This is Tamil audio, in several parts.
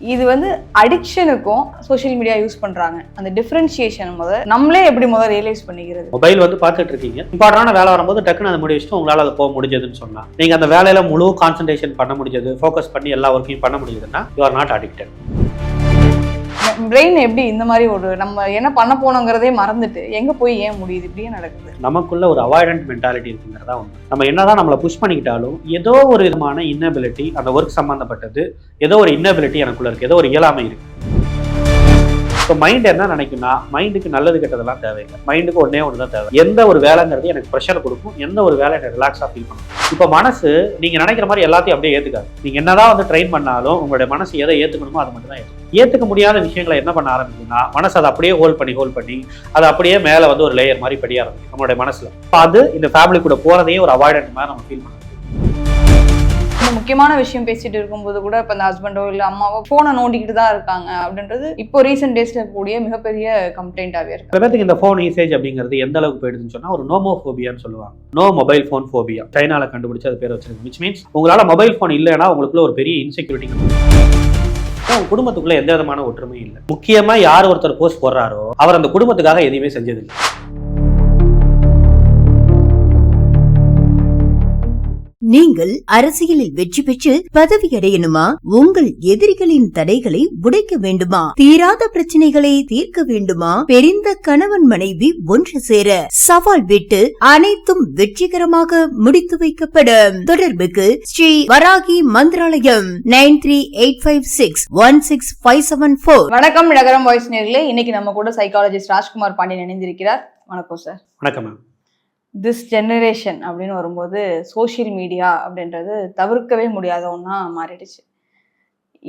இது வந்து அடிக்ஷனுக்கும் சோஷியல் மீடியா யூஸ் பண்றாங்க. அந்த டிஃபரன்ஷியேஷன் முத நம்மளே எப்படி முதல் ரியலைஸ் பண்ணிக்கிறது? மொபைல் வந்து பார்த்துட்டு இருக்கீங்க இம்பார்ட்டன்டான வேலை வரும்போது டக்குன்னு அதை முடிச்சுட்டு உங்களால் அதை போக முடிஞ்சதுன்னு சொன்னா நீங்க அந்த வேலையில முழு கான்சன்ட்ரேஷன் பண்ண முடிஞ்சது ஃபோக்கஸ் பண்ணி எல்லா ஒர்க்கையும் பண்ண முடியுதுன்னா you are not addicted brain எப்படி இந்த மாதிரி ஒரு நம்ம என்ன பண்ண போனோங்கிறதே மறந்துட்டு எங்க போய் ஏன் முடியுது? இப்படியே நடக்குது. நமக்குள்ள ஒரு அவாய்டன்ட் மென்டாலிட்டி இருக்குங்கிறதா ஒன்று நம்ம என்னதான் நம்மளை புஷ் பண்ணிக்கிட்டாலும் ஏதோ ஒரு விதமான இன்னபிலிட்டி அந்த ஒர்க் சம்மந்தப்பட்டது ஏதோ ஒரு இன்னபிலிட்டி எனக்குள்ள இருக்கு ஏதோ ஒரு இயலாமை இருக்கு. இப்போ மைண்ட் என்ன நினைக்கும்னா மைண்டுக்கு நல்லது கெட்டதெல்லாம் தேவையில்லை. மைண்டுக்கு ஒன்றே ஒன்று தான் தேவை. எந்த ஒரு வேலைங்கிறது எனக்கு ப்ரெஷர் கொடுக்கும் எந்த ஒரு வேலை எனக்கு ரிலாக்ஸாக ஃபீல் பண்ணும். இப்போ மனசு நீங்கள் நினைக்கிற மாதிரி எல்லாத்தையும் அப்படியே ஏற்றுக்காது நீங்கள் என்னதான் வந்து ட்ரெயின் பண்ணாலும் உங்களுடைய மனசு எதை ஏற்றுக்கணுமோ அது மட்டும் தான் ஏற்றுக்கும் ஏற்றுக்க முடியாத விஷயங்களை என்ன பண்ண ஆரம்பிக்கும்னா மனசு அதை அப்படியே ஹோல்ட் பண்ணி ஹோல்ட் பண்ணி அது அப்படியே மேலே வந்து ஒரு லேயர் மாதிரி படிய ஆரம்பிக்கும் நம்மளுடைய மனசில். அது இந்த ஃபேமிலி கூட போகிறதையே ஒரு அவாய்டன்ட் மாதிரி நம்ம ஃபீல் பண்ணுவோம் முக்கியமான விஷயம் பேசிட்டு இருக்கும்போது கூட இப்ப இந்த ஹஸ்பண்டோ இல்ல அம்மாவோ போனை நோண்டிக்கிட்டு தான் இருக்காங்க அப்படின்றது இப்போ ரீசெண்ட் டேஸ்ல கூடிய மிகப்பெரிய கம்ப்ளைண்டாவே இருக்கு. பேருக்கு இந்த ஃபோன் யூசேஜ் அப்படிங்கிறது எந்த அளவுக்கு போயிடுதுன்னு சொன்னா ஒரு நோமோஃபோபியான்னு சொல்லுவாங்க. நோ மொபைல் ஃபோன் ஃபோபியா சைனால கண்டுபிடிச்சு அது பேர் வச்சிருக்கு. விச் மீன்ஸ் உங்களால மொபைல் ஃபோன் இல்லைன்னா உங்களுக்குள்ள ஒரு பெரிய இன்செக்யூரிட்டி அவங்க குடும்பத்துக்குள்ள எந்த விதமான ஒற்றுமையும் இல்லை. முக்கியமா யார் ஒருத்தர் போஸ்ட் போடுறாரோ அவர் அந்த குடும்பத்துக்காக எதையுமே செஞ்சதில்லை. நீங்கள் அரசியலில் வெற்றி பெற்று பதவி அடையணுமா உங்கள் எதிரிகளின் தடைகளை உடைக்க வேண்டுமா? தீராத பிரச்சனைகளை தீர்க்க வேண்டுமா? பெரிந்த கணவன் மனைவி ஒன்று சேர சவால் விட்டு அனைத்தும் வெற்றிகரமாக முடித்து வைக்கப்படும். தொடர்புக்கு Sri Varahi Mantralayam nine three eight five six one six five seven four. வணக்கம் நகரம் வாய்ஸ் நேர்களே. இன்னைக்கு நம்ம கூட சைக்காலஜிஸ்ட் ராஜ்குமார் பாண்டியன் இணைந்திருக்கிறார். வணக்கம் சார் வணக்கம் மேம் திஸ் ஜெனரேஷன் அப்படின்னு வரும்போது சோஷியல் மீடியா அப்படின்றது தவிர்க்கவே முடியாத ஒன்றா மாறிடுச்சு.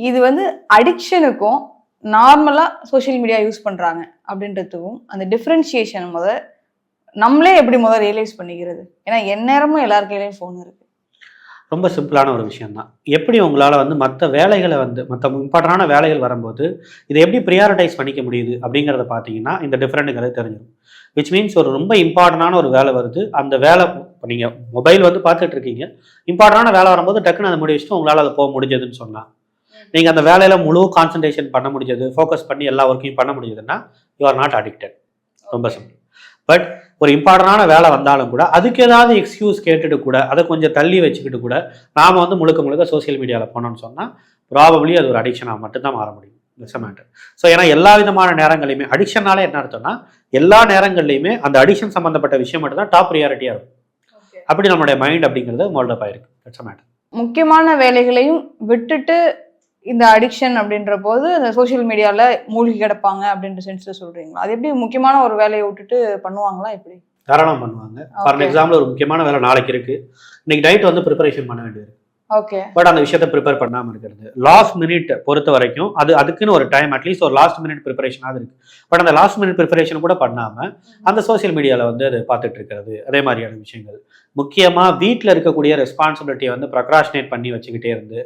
இது வந்து அடிக்ஷனுக்கும் நார்மலாக சோஷியல் மீடியா யூஸ் பண்ணுறாங்க அப்படின்றதுக்கும் அந்த டிஃப்ரென்ஷியேஷன் முத நம்மளே எப்படி முதல் ரியலைஸ் பண்ணிக்கிறது? ஏன்னா எந்நேரமும் எல்லார் கையிலையும் ஃபோன் இருக்குது ரொம்ப சிம்பிளான ஒரு விஷயம் தான் எப்படி உங்களால் வந்து மற்ற வேலைகளை வந்து மற்ற இம்பார்ட்டண்டான வேலைகள் வரும்போது இதை எப்படி ப்ரியாரிட்டைஸ் பண்ணிக்க முடியுது அப்படிங்கிறத பார்த்தீங்கன்னா இந்த டிஃப்ரெண்ட்டுங்கிறது தெரிஞ்சிடும் விச் மீன்ஸ் ஒரு ரொம்ப இம்பார்ட்டண்டான ஒரு வேலை வருது. அந்த வேலை இப்போ நீங்கள் மொபைல் வந்து பார்த்துட்டு இருக்கீங்க. இம்பார்ட்டண்டான வேலை வரும்போது டக்குன்னு அதை முடிச்சுட்டு உங்களால் அதை போக முடிஞ்சதுன்னு சொன்னால் நீங்கள் அந்த வேலையில் முழு கான்சன்ட்ரேஷன் பண்ண முடிஞ்சது ஃபோக்கஸ் பண்ணி எல்லா ஒர்க்கையும் பண்ண முடிஞ்சதுன்னா யூ ஆர் நாட் அடிக்டட் ரொம்ப சிம்பிள் பட் ஒரு இம்பார்ட்டண்டான வேலை வந்தாலும் கூட அதுக்கு ஏதாவது எக்ஸ்கியூஸ் கேட்டுட்டு கூட அதை கொஞ்சம் தள்ளி வச்சுக்கிட்டு கூட நாம் வந்து முழுக்க முழுக்க சோஷியல் மீடியாவில் போனோம்னு சொன்னால் ப்ராபப்ளி அது ஒரு அடிக்ஷனாக மட்டும்தான் மாற முடியும். இட்ஸ் மேட்டர் ஸோ ஏன்னா எல்லா விதமான நேரங்களையுமே அடிக்ஷனாலே என்ன அர்த்தம்னா எல்லா நேரங்கள்லையுமே அந்த அடிக்ஷன் சம்மந்தப்பட்ட விஷயம் மட்டும் தான் டாப் ப்ரியாரிட்டியாக இருக்கும். அப்படி நம்மளுடைய மைண்ட் அப்படிங்கிறது மோல்டப் ஆயிருக்கு. இட்ஸ் மேட்டர் முக்கியமான வேலைகளையும் விட்டுட்டு இந்த அடிக்ஷன் அப்படின்ற போது இந்த சோஷியல் மீடியால மூழ்கி கிடப்பாங்க அப்படின்ற சென்ஸ்ல சொல்றீங்களா? அது எப்படி முக்கியமான ஒரு வேலையை விட்டுட்டு பண்ணுவாங்களா எப்படி? தாராளம் பண்ணுவாங்க. ஃபார். எக்ஸாம்பிள் ஒரு முக்கியமான வேலை நாளைக்கு இருக்கு. இன்னைக்கு நைட் வந்து ப்ரிப்பரேஷன் பண்ண வேண்டியது பட் அந்த விஷயத்த ப்ரிப்பேர் பண்ணாமல் இருக்கிறது. லாஸ்ட் மினிட் பொறுத்த வரைக்கும் அது அதுக்குன்னு ஒரு டைம் அட்லீஸ்ட் ஒரு லாஸ்ட் மினிட் ப்ரிப்பரேஷனாக இருக்கு. பட் அந்த லாஸ்ட் மினிட் ப்ரிப்பரேஷன் கூட பண்ணாமல் அந்த சோஷியல் மீடியாவில் வந்து அது பார்த்துட்டு இருக்கிறது. அதே மாதிரியான விஷயங்கள். முக்கியமாக வீட்டில் இருக்கக்கூடிய ரெஸ்பான்சிபிலிட்டியை வந்து ப்ரக்ராஷினேட் பண்ணி வச்சுக்கிட்டே இருந்து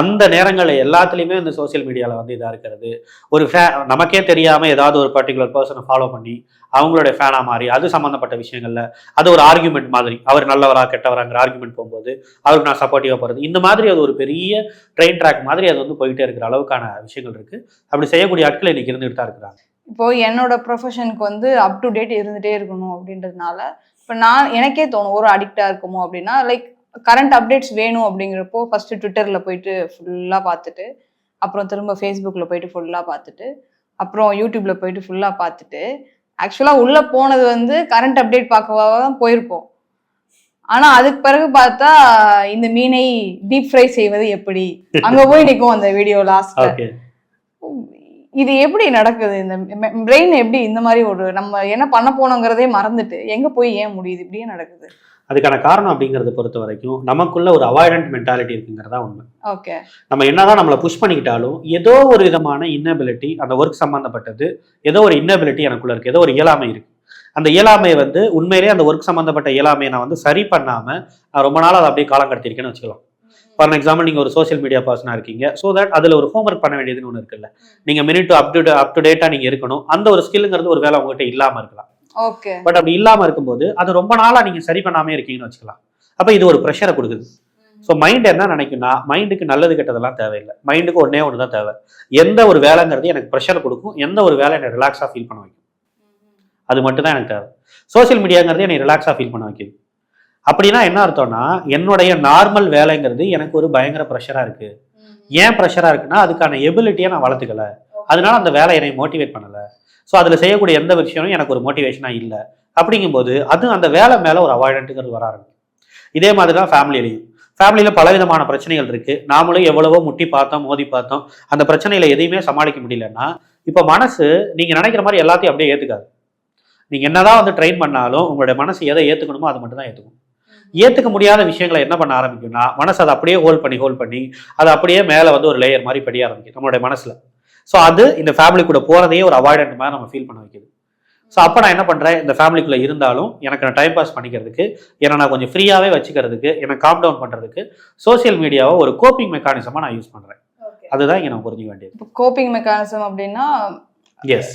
அந்த நேரங்களில் எல்லாத்துலேயுமே அந்த சோஷியல் மீடியாவில் வந்து இதாக இருக்கிறது. ஒரு ஃபே நமக்கே தெரியாமல் ஏதாவது ஒரு பர்டிகுலர் பர்சனை ஃபாலோ பண்ணி அவங்களுடைய ஃபேனாக மாறி அது சம்மந்தப்பட்ட விஷயங்களில் அது ஒரு ஆர்குமெண்ட் மாதிரி அவர் நல்லவரா கெட்டவராங்கிற ஆர்குமெண்ட் போகும்போது அவருக்கு நான் சப்போர்ட்டிவாக போகிறது இந்த மாதிரி அது ஒரு பெரிய ட்ரெயின் ட்ராக் மாதிரி அது வந்து போயிட்டே இருக்கிற அளவுக்கான விஷயங்கள் இருக்குது அப்படி செய்யக்கூடிய ஆட்கள் இன்னைக்கு இருந்துகிட்டு தான் இருக்கிறாங்க. இப்போ என்னோட ப்ரொஃபஷனுக்கு வந்து அப் டு டேட் இருந்துகிட்டே இருக்கணும் அப்படின்றதுனால இப்போ நான் எனக்கே தோணும் ஒரு அடிக்டாக இருக்குமோ அப்படின்னா லைக் கரண்ட் அப்டேட்ஸ் வேணும் அப்படிங்கிறப்போ ஃபர்ஸ்ட் ட்விட்டரில் போயிட்டு ஃபுல்லாக பார்த்துட்டு அப்புறம் திரும்ப ஃபேஸ்புக்கில் போயிட்டு ஃபுல்லாக பார்த்துட்டு அப்புறம் யூடியூப்ல போயிட்டு ஃபுல்லாக பார்த்துட்டு ஆக்சுவலா உள்ள போனது வந்து கரண்ட் அப்டேட் பார்க்கவா தான் போயிருப்போம். ஆனா அதுக்கு பிறகு பார்த்தா இந்த மீனை டீப் ஃப்ரை செய்வது எப்படி? அங்க போய் நிற்கும் அந்த வீடியோ லாஸ்ட்ல ஓகே இது எப்படி நடக்குது? இந்த பிரெயின் எப்படி இந்த மாதிரி ஒரு நம்ம என்ன பண்ண போனோங்கிறதே மறந்துட்டு எங்க போய் ஏன் முடியுது? இப்படியே நடக்குது. அதுக்கான காரணம் அப்படிங்கிறத பொறுத்த வரைக்கும் நமக்குள்ள ஒரு அவாய்டன்ட் மென்டாலிட்டி இருக்குங்கிறதா உண்மை. ஓகே நம்ம என்னதான் நம்மளை புஷ் பண்ணிக்கிட்டாலும் ஏதோ ஒரு விதமான இன்னபிலிட்டி அந்த ஒர்க் சம்மந்தப்பட்டது ஏதோ ஒரு இன்னபிலிட்டி எனக்குள்ள இருக்கு ஏதோ ஒரு இயலாமை இருக்கு. அந்த இயலாமை வந்து உண்மையிலேயே அந்த ஒர்க் சம்மந்தப்பட்ட இயலாமையை நான் வந்து சரி பண்ணாம நான் ரொம்ப நாள் அதை அப்படியே காலம் கடத்திருக்கேன்னு வச்சுக்கலாம். ஃபார் எக்ஸாம்பிள் நீங்கள் ஒரு சோஷியல் மீடியா பர்சனாக இருக்கீங்க ஸோ தட் அதில் ஒரு ஹோம்ஒர்க் பண்ண வேண்டியதுன்னு ஒன்று இருக்குல்ல. நீங்கள் minute up to up to டேட்டாக நீங்கள் இருக்கணும். அந்த ஒரு ஸ்கில்லுங்கிறது ஒரு வேலை உங்ககிட்ட இல்லாமல் இருக்கலாம். பட் அப்படி இல்லாமல் இருக்கும்போது அது ரொம்ப நாளாக நீங்கள் சரி பண்ணாமே இருக்கீங்கன்னு வச்சுக்கலாம். அப்போ இது ஒரு ப்ரெஷரை கொடுக்குது. ஸோ மைண்ட் என்ன நினைக்கும்னா மைண்டுக்கு நல்லது கெட்டதெல்லாம் தேவையில்லை. மைண்டுக்கு ஒன்றே ஒன்று தான் தேவை. எந்த ஒரு வேலைங்கிறது எனக்கு ப்ரெஷர் கொடுக்கும். எந்த ஒரு வேலை என்னை ரிலாக்ஸாக ஃபீல் பண்ண வைக்கும். அது மட்டும் தான் எனக்கு தேவை. சோஷியல் மீடியாங்கிறது என்னை ரிலாக்ஸாக ஃபீல் பண்ண வைக்குது. அப்படின்னா என்ன அர்த்தம்னா என்னுடைய நார்மல் வேலைங்கிறது எனக்கு ஒரு பயங்கர ப்ரெஷராக இருக்குது ஏன் ப்ரெஷராக இருக்குன்னா அதுக்கான எபிலிட்டியை நான் வளர்த்துக்கல. அதனால அந்த வேலை என்னை மோட்டிவேட் பண்ணலை. ஸோ அதில் செய்யக்கூடிய எந்த விஷயமும் எனக்கு ஒரு மோட்டிவேஷனாக இல்லை. அப்படிங்கும்போது அது அந்த வேலை மேலே ஒரு அவாய்டன்ட்டுங்கிறது வர ஆரம்பிக்கும். இதே மாதிரி தான் ஃபேமிலியிலையும் ஃபேமிலியில் பலவிதமான பிரச்சனைகள் இருக்குது நாமளும் எவ்வளவோ முட்டி பார்த்தோம் மோதி பார்த்தோம். அந்த பிரச்சனையில் எதையுமே சமாளிக்க முடியலன்னா இப்போ மனசு நீங்கள் நினைக்கிற மாதிரி எல்லாத்தையும் அப்படியே ஏற்றுக்காது நீங்கள் என்னதான் வந்து ட்ரெயின் பண்ணாலும் உங்களுடைய மனசு எதை ஏற்றுக்கணுமோ அதை மட்டும் தான் ஏற்றுக்கும் ஏற்றுக்க முடியாத விஷயங்களை என்ன பண்ண ஆரம்பிக்கும்னா மனசு அதை அப்படியே ஹோல்ட் பண்ணி ஹோல்ட் பண்ணி அது அப்படியே மேலே வந்து ஒரு லேயர் மாதிரி படிய ஆரம்பிக்கும் நம்மளுடைய மனசில். ஸோ அது இந்த ஃபேமிலி கூட போகிறதையே ஒரு அவாய்டன்ட் மாதிரி நம்ம ஃபீல் பண்ண வைக்குது. ஸோ அப்போ நான் என்ன பண்ணுறேன் இந்த ஃபேமிலிக்குள்ளே இருந்தாலும் எனக்கு நான் டைம் பாஸ் பண்ணிக்கிறதுக்கு என்னை நான் கொஞ்சம் ஃப்ரீயாகவே வச்சுக்கிறதுக்கு என்னை காம் டவுன் பண்ணுறதுக்கு சோஷியல் மீடியாவை ஒரு கோப்பிங் மெக்கானிசமாக நான் யூஸ் பண்ணுறேன் அதுதான் இங்கே நான் புரிஞ்சுக்க வேண்டியது. இப்போ கோப்பிங் மெக்கானிசம் அப்படின்னா எஸ்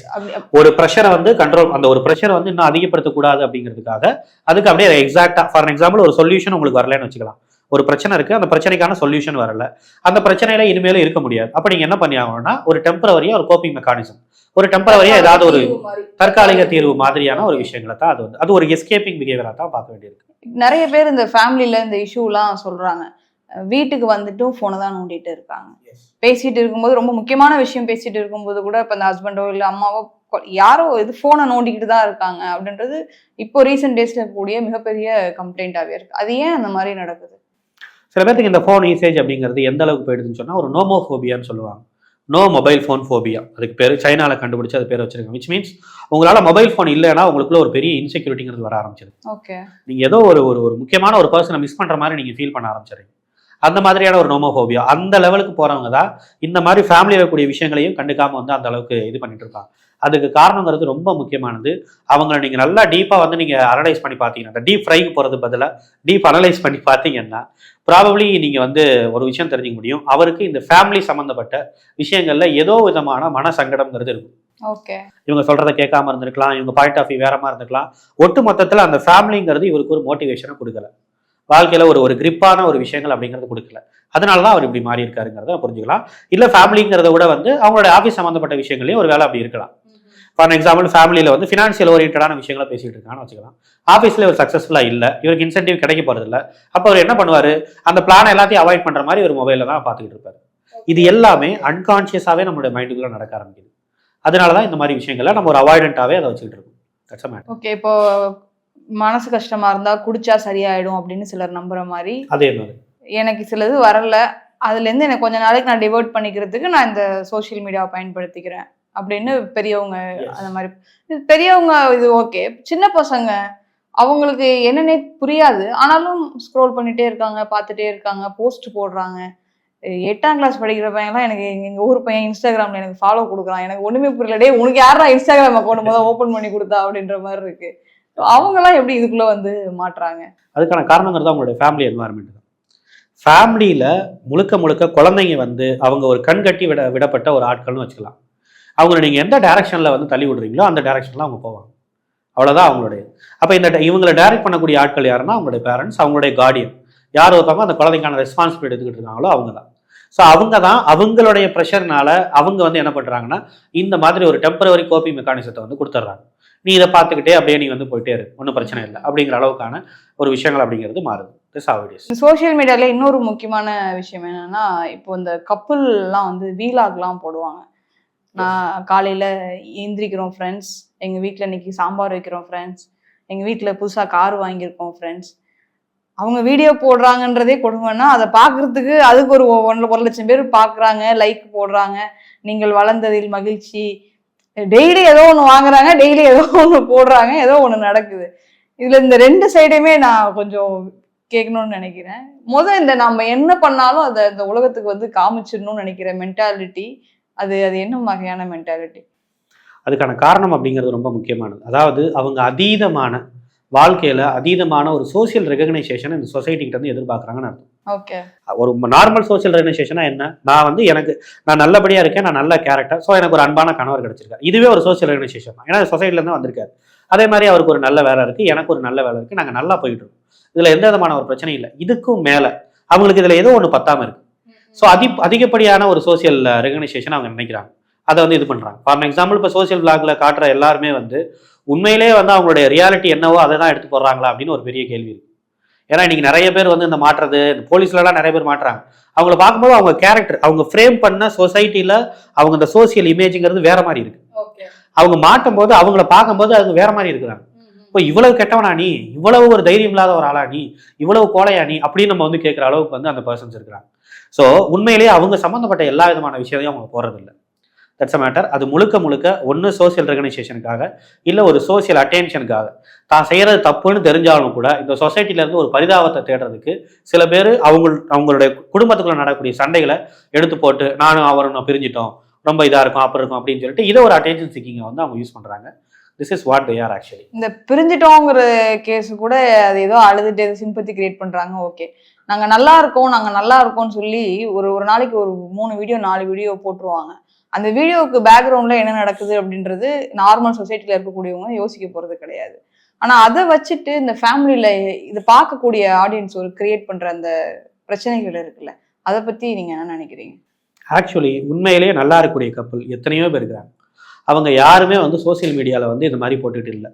ஒரு ப்ரெஷரை வந்து கண்ட்ரோல் அந்த ஒரு ப்ரெஷரை வந்து இன்னும் அதிகப்படுத்தக்கூடாது அப்படிங்கிறதுக்காக அதுக்கு அப்படியே எக்ஸாக்டா ஃபார் எக்ஸாம்பிள் ஒரு சொல்யூஷன் உங்களுக்கு வரலன்னு வச்சுக்கலாம். ஒரு பிரச்சனை இருக்கு. அந்த பிரச்சனைக்கான சொல்யூஷன் வரல. அந்த பிரச்சனையில இனிமேலும் இருக்க முடியாது. அப்ப நீங்க என்ன பண்ணி ஆகணும்னா ஒரு டெம்பரவரியா ஒரு கோப்பிங் மெக்கானிசம் ஒரு டெம்பரவரியா ஏதாவது ஒரு தற்காலிக தீர்வு மாதிரியான ஒரு விஷயங்களை தான் அது வந்து. அது ஒரு எஸ்கேப்பிங் பிஹேவியரா தான் பார்க்க வேண்டியிருக்கு. நிறைய பேர் இந்த ஃபேமிலியில இந்த இஷ்யூலாம் சொல்றாங்க. அஹ் வீட்டுக்கு வந்துட்டும் ஃபோனை தான் நோண்டிட்டு இருக்காங்க. பேசிட்டு இருக்கும்போது ரொம்ப முக்கியமான விஷயம் பேசிட்டு இருக்கும்போது கூட இப்போ இந்த ஹஸ்பண்டோ இல்லை அம்மாவோ யாரோ இது ஃபோனை நோண்டிக்கிட்டு தான் இருக்காங்க. அப்படின்றது இப்போ ரீசெண்ட் டேஸ்ல கூடிய மிகப்பெரிய கம்ப்ளைண்டாகவே இருக்கு. அது ஏன் அந்த மாதிரி நடக்குது? சில பேருக்கு இந்த ஃபோன் யூசேஜ் அப்படிங்கிறது எந்த அளவுக்கு போயிடுதுன்னு சொன்னா ஒரு நோமோஃபோபியான்னு சொல்லுவாங்க. நோ மொபைல் ஃபோன் ஃபோபியா அதுக்கு பேர் சைனால கண்டுபிடிச்சு அது பேர் வச்சிருக்காங்க. விச் மீன்ஸ் உங்களால மொபைல் ஃபோன் இல்லைன்னா உங்களுக்குள்ள ஒரு பெரிய இன்செக்யூரிட்டிங்கிறது வர ஆரம்பிச்சிருது. ஓகே நீங்க ஏதோ ஒரு ஒரு ஒரு முக்கியமான ஒரு பர்சனை மிஸ் பண்ற மாதிரி நீங்க ஃபீல் பண்ண ஆரம்பிச்சிடுறீங்க. அந்த மாதிரியான ஒரு நோமோஃபோபியா அந்த லெவலுக்கு போறவங்க தான் இந்த மாதிரி ஃபேமிலியில் இருக்கக்கூடிய விஷயங்களையும் கண்டுக்காம வந்து அந்த அளவுக்கு இது பண்ணிட்டு இருப்பாங்க. அதுக்கு காரணங்கிறது ரொம்ப முக்கியமானது. அவங்கள நீங்க நல்லா டீப்பா வந்து நீங்க அனலைஸ் பண்ணி பார்த்தீங்கன்னா அந்த டீப் ஃப்ரைக்கு போறது பதிலா டீப் அனலைஸ் பண்ணி பார்த்தீங்கன்னா ப்ராபப்ளி நீங்க வந்து ஒரு விஷயம் தெரிஞ்சுக்க முடியும். அவருக்கு இந்த ஃபேமிலி சம்பந்தப்பட்ட விஷயங்கள்ல ஏதோ விதமான மன சங்கடம்ங்கிறது இருக்கும். ஓகே இவங்க சொல்றதை கேட்காம இருந்திருக்கலாம் இவங்க பாயிண்ட் ஆஃப் வியூ வேற மாதிரி இருந்திருக்கலாம். ஒட்டு மொத்தத்தில் அந்த ஃபேமிலிங்கிறது இவருக்கு ஒரு மோட்டிவேஷனை கொடுக்கல. வாழ்க்கையில ஒரு ஒரு கிரிப்பான ஒரு விஷயங்கள் அப்படிங்கிறது கொடுக்கல. அதனால தான் அவர் இப்படி மாறி இருக்காருங்கிறத புரிஞ்சுக்கலாம். இல்ல ஃபேமிலிங்கிறத விட வந்து அவங்களோட ஆஃபீஸ் சம்மந்தப்பட்ட விஷயங்களையும் ஒரு வேலை அப்படி இருக்கலாம். ஃபார் எக்ஸாம்பிள் ஃபேமிலியில் வந்து ஃபினான்ஷியல் ஓரியன்டான விஷயங்களை பேசிட்டு இருக்கான்னு வச்சுக்கலாம். ஆஃபீஸில் ஒரு சக்ஸஸ்ஃபுல்லாக இல்லை. இவருக்கு இன்சென்டிவ் கிடைக்க போறது இல்ல. அப்போ அவர் என்ன பண்ணுவார்? அந்த பிளானை எல்லாத்தையும் அவாய்ட் பண்ற மாதிரி ஒரு மொபைலில் தான் பார்த்துக்கிட்டு இருப்பாரு. இது எல்லாமே அன்கான்ஷியஸாகவே நம்மளுடைய மைண்டுக்குள்ள நடக்க ஆரம்பிக்குது. அதனால தான் இந்த மாதிரி விஷயங்களை நம்ம ஒரு அவாய்டண்ட்டாகவே அதை வச்சுக்கிட்டு இருக்கோம். ஓகே இப்போ மனசு கஷ்டமா இருந்தா குடிச்சா சரியாயிடும் அப்படின்னு சிலர் நம்புற மாதிரி அதே மாதிரி. எனக்கு சிலது வரல. அதுல இருந்து எனக்கு கொஞ்ச நாளைக்கு நான் டிவோட் பண்ணிக்கிறதுக்கு நான் இந்த சோஷியல் மீடியாவை பயன்படுத்திக்கிறேன். அப்படின்னு பெரியவங்க அந்த மாதிரி. பெரியவங்க இது ஓகே சின்ன பசங்க அவங்களுக்கு என்னன்னே புரியாது. ஆனாலும் ஸ்க்ரோல் பண்ணிட்டே இருக்காங்க பார்த்துட்டே இருக்காங்க போஸ்ட் போடுறாங்க. எட்டாம் கிளாஸ் படிக்கிற பையன்லாம் எனக்கு எங்க- எங்க ஊர் பையன் இன்ஸ்டாகிராம்ல எனக்கு ஃபாலோ கொடுக்குறான். எனக்கு ஒண்ணுமே புரியல. டேய் உனக்கு யாரா இன்ஸ்டாகிராம் அக்கௌண்ட் முதல் ஓப்பன் பண்ணி கொடுத்தா? அப்படின்ற மாதிரி இருக்கு. அவங்கெல்லாம் எப்படி இதுக்குள்ள வந்து மாட்டுறாங்க? அதுக்கான காரணங்கிறது அவங்களுடைய ஃபேமிலி என்வாயர்மெண்ட் தான். ஃபேமிலியில் முழுக்க முழுக்க குழந்தைங்க வந்து அவங்க ஒரு கண் கட்டி விட விடப்பட்ட ஒரு ஆட்கள்னு வச்சுக்கலாம். அவங்கள நீங்கள் எந்த டைரக்ஷனில் வந்து தள்ளி விடுறீங்களோ அந்த டைரக்ஷனில் அவங்க போவாங்க. அவ்வளோதான் அவங்களுடைய. அப்போ இந்த இவங்களை டைரக்ட் பண்ணக்கூடிய ஆட்கள் யாருன்னா அவங்களுடைய பேரண்ட்ஸ் அவங்களுடைய கார்டியன் யார் ஒருத்தவங்க அந்த குழந்தைக்கான ரெஸ்பான்சிபிலிட்டி எடுத்துக்கிட்டு இருக்காங்களோ அவங்க தான் ஸோ அவங்க தான் அவங்களுடைய ப்ரெஷர்னால அவங்க வந்து என்ன பண்ணுறாங்கன்னா இந்த மாதிரி ஒரு டெம்பரவரி கோப்பி மெக்கானிசத்தை வந்து கொடுத்துட்றாங்க நீ இதை பார்த்துக்கிட்டே அப்படியே நீ வந்து போயிட்டே இரு ஒன்றும் பிரச்சனை இல்லை அப்படிங்கிற அளவுக்கான ஒரு விஷயங்கள் அப்படிங்கிறது மாறுது. திஸ் how சோஷியல் மீடியால இன்னொரு முக்கியமான விஷயம் என்னன்னா இப்போ இந்த கப்புல்லாம் வந்து வீலாக்லாம் போடுவாங்க. நான் காலையில எந்திரிக்கிறோம் ஃப்ரெண்ட்ஸ் எங்க வீட்டில் இன்னைக்கு சாம்பார் வைக்கிறோம் ஃப்ரெண்ட்ஸ் எங்க வீட்டில் புதுசாக கார் வாங்கியிருக்கோம் ஃப்ரெண்ட்ஸ் அவங்க வீடியோ போடுறாங்கன்றதே கொடுமைன்னா அதை பார்க்கறதுக்கு அதுக்கு ஒரு ஒன்று ஒரு லட்சம் பேர் பார்க்குறாங்க லைக் போடுறாங்க. நீங்கள் வளர்ந்ததில் மகிழ்ச்சி. டெய்லி ஏதோ ஒன்று வாங்குறாங்க டெய்லி ஏதோ ஒன்று போடுறாங்க ஏதோ ஒன்று நடக்குது. இதில் இந்த ரெண்டு சைடுமே நான் கொஞ்சம் கேட்கணும்னு நினைக்கிறேன். முதல் இந்த நம்ம என்ன பண்ணாலும் அதை இந்த உலகத்துக்கு வந்து காமிச்சிடணும்னு நினைக்கிற மென்டாலிட்டி அது அது என்ன வகையான மென்டாலிட்டி அதுக்கான காரணம் அப்படிங்கிறது ரொம்ப முக்கியமானது. அதாவது அவங்க அதீதமான வாழ்க்கையில அதீதமான ஒரு சோஷியல் ரெகக்னைசேஷன் இந்த சொசைட்டி கிட்ட இருந்து எதிர்பார்க்குறாங்கன்னு அர்த்தம். ஓகே ஒரு நார்மல் சோஷியல் ரெகனைசேஷனா என்ன? நான் வந்து எனக்கு நான் நல்லபடியா இருக்கேன் நான் நல்ல கேரக்டர் ஸோ எனக்கு ஒரு அன்பான கணவர் கிடைச்சிருக்காரு. இதுவே ஒரு சோஷியல் ரெகனைசேஷன் தான் ஏன்னா சொசைட்டில இருந்து வந்திருக்காரு. அதே மாதிரி அவருக்கு ஒரு நல்ல வேலை இருக்கு எனக்கு ஒரு நல்ல வேலை இருக்கு நாங்க நல்லா போயிட்டு இருக்கோம். இதுல எந்த விதமான ஒரு பிரச்சனையும் இல்லை. இதுக்கும் மேல அவங்களுக்கு இதுல ஏதோ ஒன்று பத்தாம இருக்கு. ஸோ அதி அதிகப்படியான ஒரு சோசியல் ரெகனைசேஷன் அவங்க நினைக்கிறாங்க. அதை வந்து இது பண்றாங்க. ஃபார் எக்ஸாம்பிள் இப்போ சோசியல் பிளாக்ல காட்டுற எல்லாருமே வந்து உண்மையிலேயே வந்து அவங்களுடைய ரியாலிட்டி என்னவோ அதை தான் எடுத்து போடுறாங்களா அப்படின்னு ஒரு பெரிய கேள்வி இருக்கு. ஏன்னா இன்னைக்கு நிறைய பேர் வந்து இந்த மாட்டுறது இந்த போலீஸ்லலாம் நிறைய பேர் மாட்டுறாங்க. அவங்கள பார்க்கும்போது அவங்க கேரக்டர் அவங்க ஃப்ரேம் பண்ண சொசைட்டில அவங்க இந்த சோசியல் இமேஜுங்கிறது வேற மாதிரி இருக்கு. அவங்க மாட்டும் போது அவங்கள பார்க்கும்போது அவங்க வேற மாதிரி இருக்கிறாங்க இப்போ இவ்வளவு கெட்டவனா நீ? இவ்வளவு ஒரு தைரியம் இல்லாத ஒரு ஆளா நீ? இவ்வளவு கோலையா நீ? அப்படின்னு நம்ம வந்து கேட்குற அளவுக்கு வந்து அந்த பர்சன்ஸ் இருக்கிறாங்க. ஸோ உண்மையிலேயே அவங்க சம்மந்தப்பட்ட எல்லா விதமான விஷயத்தையும் அவங்க போகிறதில்ல தட்ஸ் அ மேட்டர் அது முழுக்க முழுக்க ஒன்று சோசியல் ரெகனைசேஷனுக்காக இல்லை ஒரு சோசியல் அட்டென்ஷனுக்காக தான் செய்கிறது தப்புன்னு தெரிஞ்சாலும் கூட இந்த சொசைட்டிலேருந்து ஒரு பரிதாபத்தை தேடுறதுக்கு சில பேர் அவங்க அவங்களுடைய குடும்பத்துக்குள்ளே நடக்கக்கூடிய சண்டைகளை எடுத்து போட்டு நானும் அவரும் நான் பிரிஞ்சிட்டோம் ரொம்ப இதாக இருக்கும் அப்புறம் இருக்கும் அப்படின்னு சொல்லிட்டு இதை ஒரு அட்டென்ஷன் சிக்கிங்கை வந்து அவங்க யூஸ் பண்ணுறாங்க this is what they are actually இந்த பிரிஞ்சிட்டோங்கிற கேஸ் கூட அது ஏதோ அழுதுட்டு சிம்பத்தி கிரியேட் பண்ணுறாங்க ஓகே நாங்கள் நல்லா இருக்கோம் நாங்கள் நல்லா இருக்கோம்னு சொல்லி ஒரு ஒரு நாளைக்கு ஒரு மூணு வீடியோ நாலு வீடியோ போட்டுருவாங்க. அந்த வீடியோவுக்கு பேக்ரவுண்டில் என்ன நடக்குது அப்படின்றது நார்மல் சொசைட்டியில் இருக்கக்கூடியவங்க யோசிக்க போகிறது கிடையாது. ஆனால் அதை வச்சுட்டு இந்த ஃபேமிலியில் இதை பார்க்கக்கூடிய ஆடியன்ஸ் ஒரு கிரியேட் பண்ணுற அந்த பிரச்சனைகள் இருக்குல்ல அதை பற்றி நீங்கள் என்ன நினைக்கிறீங்க? ஆக்சுவலி உண்மையிலேயே நல்லா இருக்கக்கூடிய கப்பல் எத்தனையோ பேர் இருக்கிறாங்க. அவங்க யாருமே வந்து சோஷியல் மீடியாவில் வந்து இந்த மாதிரி போட்டுட்டு இல்லை.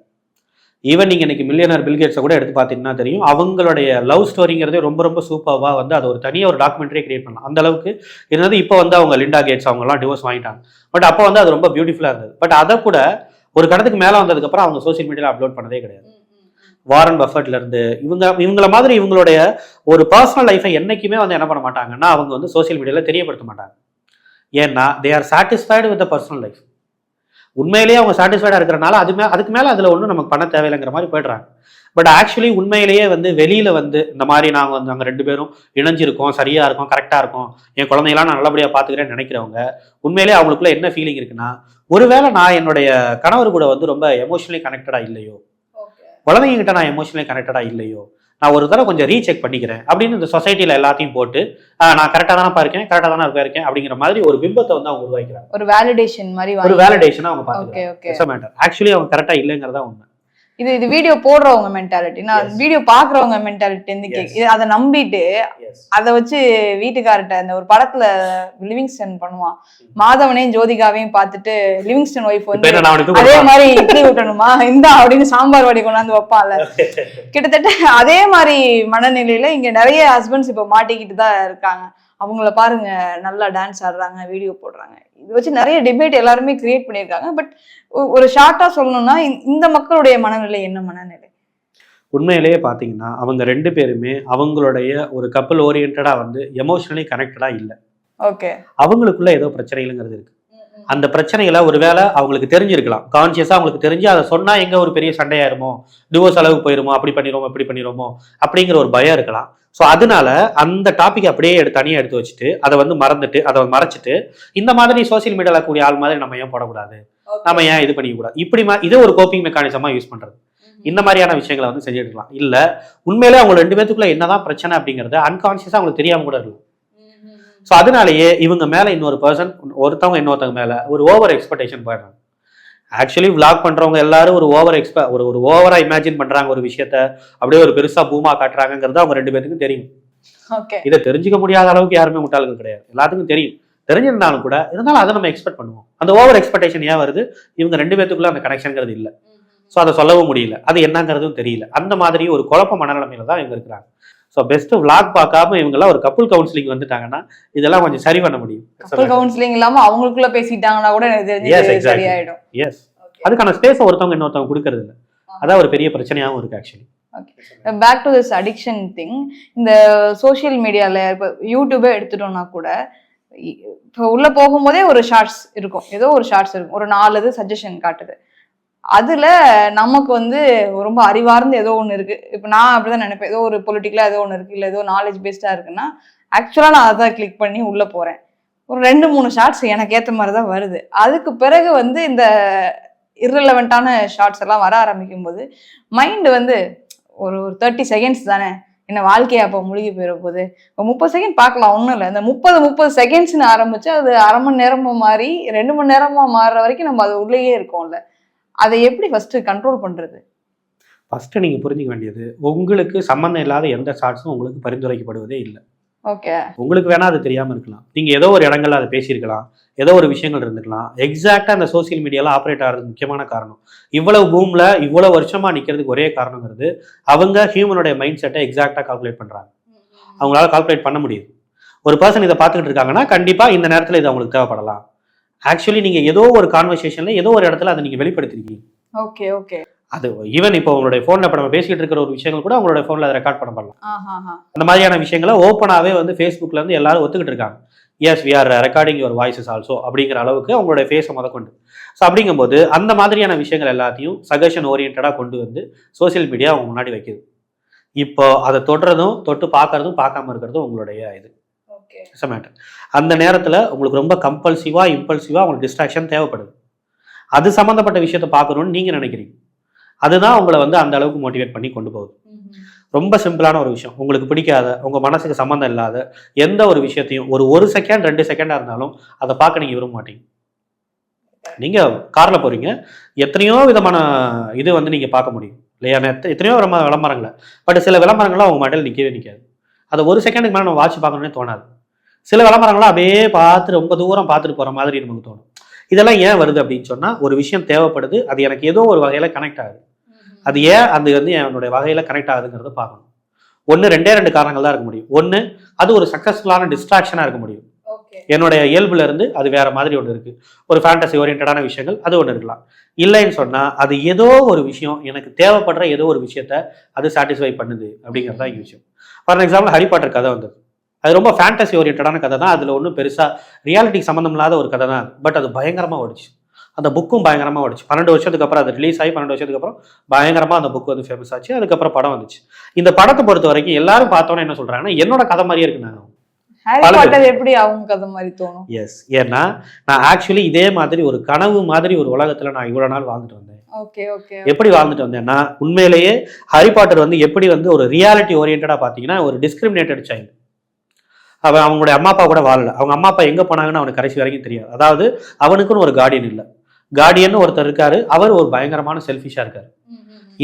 ஈவன் நீங்கள் இன்னைக்கு மில்லியனர் பில்கேட்ஸை கூட எடுத்து பார்த்தீங்கன்னா தெரியும். அவங்களுடைய லவ் ஸ்டோரிங்கிறதே ரொம்ப ரொம்ப சூப்பராக வந்து அது ஒரு தனியாக ஒரு டாக்குமெண்ட்ரியே கிரியேட் பண்ணலாம். அந்த அளவுக்கு இருந்தது இப்போ வந்து அவங்க லிண்டா கேட்ஸ் அவங்கலாம் டிவோர்ஸ் வாங்கிட்டாங்க. பட் அப்போ வந்து அது ரொம்ப பியூட்டிஃபுல்லாக இருந்தது. பட் அதை கூட ஒரு கடத்துக்கு மேலே வந்ததுக்கப்புறம் அவங்க சோஷியல் மீடியாவில் அப்லோட் பண்ணதே கிடையாது. வாரன் பஃபட்ல இருந்து இவங்க இவங்கள மாதிரி இவங்களுடைய ஒரு பர்சனல் லைஃபை என்னைக்குமே வந்து என்ன பண்ண மாட்டாங்கன்னா அவங்க வந்து சோஷியல் மீடியாவில் தெரியப்படுத்த மாட்டாங்க. ஏன்னா they are satisfied with personal life உண்மையிலேயே அவங்க சாட்டிஸ்ஃபைடாக இருக்கிறனால அது மே அதுக்கு மேலே அதில் ஒன்றும் நமக்கு பண்ண தேவையில்லைங்கிற மாதிரி போயிடுறாங்க. பட் ஆக்சுவலி உண்மையிலேயே வந்து வெளியில் வந்து இந்த மாதிரி நாங்கள் வந்து நாங்கள் ரெண்டு பேரும் இணைஞ்சிருக்கோம் சரியாக இருக்கோம் கரெக்டாக இருக்கோம். என் குழந்தையெல்லாம் நான் நல்லபடியாக பார்த்துக்கிறேன்னு நினைக்கிறவங்க உண்மையிலேயே அவங்களுக்குள்ள என்ன ஃபீலிங் இருக்குன்னா ஒருவேளை நான் என்னுடைய கணவர் கூட வந்து ரொம்ப எமோஷனலி கனெக்டடாக இல்லையோ? குழந்தைங்க கிட்ட நான் எமோஷனலி கனெக்டடாக இல்லையோ? நான் ஒரு தடவை கொஞ்சம் ரீசெக் பண்ணிக்கிறேன் அப்படின்னு இந்த சொசைட்டியில் எல்லாத்தையும் போட்டு நான் கரெக்டாக தானே இருக்கேன் கரெக்டாக தானே இருக்கேன் அப்படிங்கிற மாதிரி ஒரு பிம்பத்தை வந்து அவங்க உருவாக்கிறாங்க. ஒரு வேலிடேஷன் மாதிரி ஒரு வேலிடேஷனை அவங்க மேட்டர் ஆக்சுவலி அவங்க கரெக்டாக இல்லைங்கிறதா உண்மை. இது இது வீடியோ போடுறவங்க மென்டாலிட்டி நான். வீடியோ பாக்குறவங்க மென்டாலிட்டி. கேக்கு அதை நம்பிட்டு அதை வச்சு வீட்டுக்கார்ட்ட அந்த ஒரு படத்துல லிவிங்ஸ்டன் பண்ணுவான். மாதவனையும் ஜோதிகாவையும் பார்த்துட்டு லிவிங்ஸ்டன் ஒய்ஃப் வந்து அதே மாதிரி இட்லி ஊட்டணுமா? இந்தா அப்படின்னு சாம்பார் வடி கொண்டாந்து வைப்பான்ல. கிட்டத்தட்ட அதே மாதிரி மனநிலையில இங்க நிறைய ஹஸ்பண்ட்ஸ் இப்ப மாட்டிக்கிட்டு தான் இருக்காங்க. அவங்கள பாருங்க நல்லா டான்ஸ் ஆடுறாங்க வீடியோ போடுறாங்க. இது வச்சு நிறைய டிபேட் எல்லாருமே கிரியேட் பண்ணியிருக்காங்க. பட் ஒரு ஷார்ட்டா சொல்லணும்னா இந்த- மக்களுடைய மனநிலை என்ன மனநிலை? உண்மையிலேயே பார்த்தீங்கன்னா அவங்க ரெண்டு பேருமே அவங்களுடைய ஒரு கப்பல் ஓரியன்டாக வந்து எமோஷனலி கனெக்டடாக இல்லை. ஓகே அவங்களுக்குள்ள ஏதோ பிரச்சனைகளுங்கிறது இருக்கு. அந்த பிரச்சனைகளை ஒருவேளை அவங்களுக்கு தெரிஞ்சிருக்கலாம். கான்சியஸாக அவங்களுக்கு தெரிஞ்சு அதை சொன்னா எங்க ஒரு பெரிய சண்டையாயிருமோ? டிவோர்ஸ் அளவுக்கு போயிருமோ? அப்படி பண்ணிடுவோமோ இப்படி பண்ணிடுவோமோ அப்படிங்கிற ஒரு பயம் இருக்கலாம். ஸோ அதனால அந்த டாபிக் அப்படியே எடுத்து தனியாக எடுத்து வச்சுட்டு அதை வந்து மறந்துட்டு அதை மறைச்சிட்டு இந்த மாதிரி சோஷியல் மீடியாவில் கூடிய ஆள் மாதிரி நம்ம ஏன் போடக்கூடாது? நம்ம ஏன் இது பண்ணிக்கூடாது இப்படி மா இதை ஒரு கோப்பிங் மெக்கானிசமாக யூஸ் பண்றது. இந்த மாதிரியான விஷயங்களை வந்து செஞ்சுட்டு இருக்கலாம் இல்ல உண்மையிலே அவங்க ரெண்டு பேத்துக்குள்ள என்னதான் பிரச்சனை அப்படிங்கறது அன்கான்சியஸா அவங்களுக்கு தெரியாம கூட இருக்கலாம். ஸோ அதனாலேயே இவங்க மேல இன்னொரு பர்சன் ஒருத்தவங்க இன்னொருத்தவங்க மேல ஒரு ஓவர் எக்ஸ்பெக்டேஷன் போயிடுறாங்க. ஆக்சுவலி vlog பண்றவங்க எல்லாரும் ஒரு ஓவர் எக்ஸ்பெ ஒரு ஒரு ஓவரா இமேஜின் பண்றாங்க ஒரு விஷயத்த. அப்படியே ஒரு பெருசா பூமா காட்டுறாங்கிறது அவங்க ரெண்டு பேத்துக்கும் தெரியும். இதை தெரிஞ்சுக்க முடியாத அளவுக்கு யாருமே முட்டாள்கள் கிடையாது. எல்லாத்துக்கும் தெரியும். தெரிஞ்சிருந்தாலும் கூட இருந்தாலும் அதை நம்ம எக்ஸ்பெக்ட் பண்ணுவோம். அந்த ஓவர் எக்ஸ்பெக்டேஷன் ஏன் வருது? இவங்க ரெண்டு பேத்துக்குள்ள அந்த கனெக்ஷன்ங்கிறது இல்லை. ஸோ அதை சொல்லவும் முடியல. அது என்னங்கிறதும் தெரியல. அந்த மாதிரி ஒரு குழப்ப மனநிலைமையில தான் இவங்க இருக்கிறாங்க. ஸோ பெஸ்ட் vlog பார்க்காம இவங்கெல்லாம் ஒரு கப்புள் கவுன்சிலிங் வந்துட்டாங்கன்னா இதெல்லாம் கொஞ்சம் சரி பண்ண முடியும். கப்பல் கவுன்சிலிங் இல்லாம அவங்களுக்குள்ள பேசிட்டாங்கன்னா கூட எனக்கு தெரிஞ்சு. சரியாயிடும். எஸ் அதுக்கான ஸ்பேஸை ஒருத்தவங்க இன்னொருத்தவங்க கொடுக்கறது இல்லை. அதான் ஒரு பெரிய பிரச்சனையாகவும் இருக்கு actually back to this addiction thing இந்த சோஷியல் மீடியால இப்போ யூடியூபே எடுத்துட்டோம்னா கூட இப்போ உள்ள போகும்போதே ஒரு ஷார்ட்ஸ் இருக்கும். ஏதோ ஒரு ஷார்ட்ஸ் இருக்கும். ஒரு நாலு இது சஜஷன் காட்டுது. அதுல நமக்கு வந்து ரொம்ப அறிவார்ந்து ஏதோ ஒன்று இருக்கு. இப்போ நான் அப்படிதான் நினைப்பேன். ஏதோ ஒரு பொலிட்டிக்கலா ஏதோ ஒன்று இருக்கு. இல்லை ஏதோ நாலேஜ் பேஸ்டா இருக்குன்னா ஆக்சுவலா நான் அதை கிளிக் பண்ணி உள்ள போறேன். ஒரு ரெண்டு மூணு ஷார்ட்ஸ் எனக்கு ஏற்ற மாதிரி தான் வருது. அதுக்கு பிறகு வந்து இந்த irrelevant-ஆன ஷார்ட்ஸ் எல்லாம் வர ஆரம்பிக்கும் போது மைண்டு வந்து ஒரு ஒரு தேர்ட்டி செகண்ட்ஸ் தானே என்ன வாழ்க்கையை அப்போ முழுகி போயிட போகுது இப்போ முப்பது செகண்ட் பார்க்கலாம் ஒன்றும் இல்லை. இந்த முப்பது முப்பது செகண்ட்ஸ்னு ஆரம்பிச்சு அது அரை மணி நேரமாக மாறி ரெண்டு மணி நேரமாக மாறுற வரைக்கும் நம்ம அது உள்ளேயே இருக்கோம்ல. அதை எப்படி ஃபஸ்ட்டு கண்ட்ரோல் பண்ணுறது ஃபஸ்ட்டு நீங்கள் புரிஞ்சுக்க வேண்டியது உங்களுக்கு சம்மந்தம் இல்லாத எந்த ஷார்ட்ஸும் உங்களுக்கு பரிந்துரைக்கப்படுவதே இல்லை. ஓகே உங்களுக்கு வேணா அது தெரியாம இருக்கலாம். நீங்க ஏதோ ஒரு இடங்கள்ல அதை பேசியிருக்கலாம். ஏதோ ஒரு விஷயங்கள் இருந்துக்கலாம் எக்ஸாக்டா அந்த சோசியல் மீடியால ஆப்ரேட் ஆகிறது முக்கியமான காரணம். இவ்வளவு பூம்ல இவ்வளவு வருஷமா நிக்கிறதுக்கு ஒரே காரணங்கிறது அவங்க ஹியூமனுடைய மைண்ட் செட்டை எக்ஸாக்டா கால்குலேட் பண்றாங்க. அவங்களால கால்குலேட் பண்ண முடியுது. ஒரு பர்சன் இதை பார்த்துக்கிட்டு இருக்காங்கன்னா கண்டிப்பா இந்த நேரத்துல இது அவங்களுக்கு தேவைப்படலாம். ஆக்சுவலி நீங்க ஏதோ ஒரு கான்வர்சேஷன்ல ஏதோ ஒரு இடத்துல அதை நீங்க வெளிப்படுத்திருக்கீங்க. ஓகே ஓகே அது ஈவன் இப்போ உங்களுடைய ஃபோனில் இப்போ நம்ம பேசிக்கிட்டு இருக்கிற ஒரு விஷயங்கள் கூட உங்களுடைய ஃபோனில் அதை ரெக்கார்ட் பண்ண பண்ணலாம். அந்த மாதிரியான விஷயங்களை ஓப்பனாகவே வந்து ஃபேஸ்புக்கில் இருந்து எல்லாரும் ஒத்துக்கிட்டு இருக்காங்க. Yes we are recording your voices also அப்படிங்கிற அளவுக்கு அவங்களுடைய ஃபேஸை முத கொண்டு ஸோ அப்படிங்கும்போது அந்த மாதிரியான விஷயங்கள் எல்லாத்தையும் சஜஷன் ஓரியன்டாக கொண்டு வந்து சோஷியல் மீடியா அவங்க முன்னாடி வைக்குது. இப்போ அதை தொடுறதும் தொட்டு பார்க்கறதும் பார்க்காம இருக்கிறதும் உங்களுடைய இது. ஓகே மேட்டர் அந்த நேரத்தில் உங்களுக்கு ரொம்ப கம்பல்சிவாக இம்பல்சிவாக உங்களுக்கு டிஸ்ட்ராக்ஷன் தேவைப்படுது. அது சம்மந்தப்பட்ட விஷயத்தை பார்க்கணும்னு நீங்கள் நினைக்கிறீங்க. அதுதான் உங்களை வந்து அந்த அளவுக்கு மோட்டிவேட் பண்ணி கொண்டு போகுது. ரொம்ப சிம்பிளான ஒரு விஷயம். உங்களுக்கு பிடிக்காத உங்கள் மனசுக்கு சம்மந்தம் இல்லாத எந்த ஒரு விஷயத்தையும் ஒரு ஒரு செகண்ட் ரெண்டு செகண்டாக இருந்தாலும் அதை பார்க்க நீங்கள் விரும்ப மாட்டீங்க. நீங்கள் காரில் போகிறீங்க எத்தனையோ விதமான இது வந்து நீங்கள் பார்க்க முடியும். இல்லையா? எத்த- எத்தனையோ விளம்ப- விளம்பரங்களை. பட் சில விளம்பரங்கள்லாம் உங்கள் மண்டையில் நிற்கவே நிற்காது அதை ஒரு செகண்டுக்கு மேலே நம்ம வாட்ச் பார்க்கணுன்னே தோணாது. சில விளம்பரங்கள்லாம் அப்படியே பார்த்து ரொம்ப தூரம் பார்த்துட்டு போகிற மாதிரி நமக்கு தோணும். இதெல்லாம் ஏன் வருது அப்படின்னு சொன்னால் ஒரு விஷயம் தேவைப்படுது. அது எனக்கு ஏதோ ஒரு வகையில் கனெக்ட் ஆகுது. அது ஏன் அது வந்து என்னுடைய வகையில் கனெக்ட் ஆகுதுங்கிறத பார்க்கணும். ஒன்று ரெண்டே ரெண்டு காரணங்கள் தான் இருக்க முடியும். ஒன்று அது ஒரு சக்ஸஸ்ஃபுல்லான டிஸ்ட்ராக்ஷனாக இருக்க முடியும். என்னுடைய இயல்புல இருந்து அது வேற மாதிரி ஒன்று இருக்கு. ஒரு ஃபேண்டசி ஓரியன்டான விஷயங்கள் அது ஒன்று இருக்கலாம். இல்லைன்னு சொன்னா அது ஏதோ ஒரு விஷயம் எனக்கு தேவைப்படுற ஏதோ ஒரு விஷயத்த அது சாட்டிஸ்ஃபை பண்ணுது அப்படிங்கிறது தான் விஷயம். ஃபார் எக்ஸாம்பிள் ஹரி பாட்டர் கதை வந்தது. அது ரொம்ப ஃபேண்டசி ஓரியன்டான கதை தான். அதில் ஒன்றும் பெருசாக ரியாலிட்டி சம்மந்தம் இல்லாத ஒரு கதை தான் பட் அது பயங்கரமாக ஓடிச்சு. அந்த புக்கும் பயங்கரமாக ஓடிச்சு. பன்னெண்டு வருஷத்துக்கு அப்புறம் அது ரிலீஸ் ஆகி பன்னெண்டு வருஷத்துக்கு அப்புறம் பயங்கரமாக அந்த புக் வந்து ஃபேமஸ் ஆச்சு. அதுக்கப்புறம் படம் வந்துச்சு. இந்த படத்தை பொறுத்த வரைக்கும் எல்லாரும் பார்த்தோன்னே என்ன சொல்றாங்கன்னா என்னோட கதை மாதிரியே இருக்குனாங்க எப்படி அவங்க கதை மாதிரி தோணும்? எஸ் ஏன்னா நான் ஆக்சுவலி இதே மாதிரி ஒரு கனவு மாதிரி ஒரு உலகத்துல நான் இவ்வளவு நாள் வாழ்ந்துட்டு வந்தேன். எப்படி வாழ்ந்துட்டு வந்தேன்னா உண்மையிலேயே ஹாரி பாட்டர் வந்து எப்படி வந்து ஒரு ரியாலிட்டி ஓரியன்டா பாத்தீங்கன்னா ஒரு டிஸ்கிரிமினேட்டட் சைல்டு அவன் அவங்களுடைய அம்மா அப்பா கூட வாழல. அவங்க அம்மா அப்பா எங்க போனாங்கன்னு அவனுக்கு கடைசி வரைக்கும் தெரியாது. அதாவது அவனுக்குன்னு ஒரு கார்டியன் இல்லை. கார்டியன் ஒருத்தர் இருக்காரு. அவர் ஒரு பயங்கரமான செல்ஃபிஷா இருக்காரு.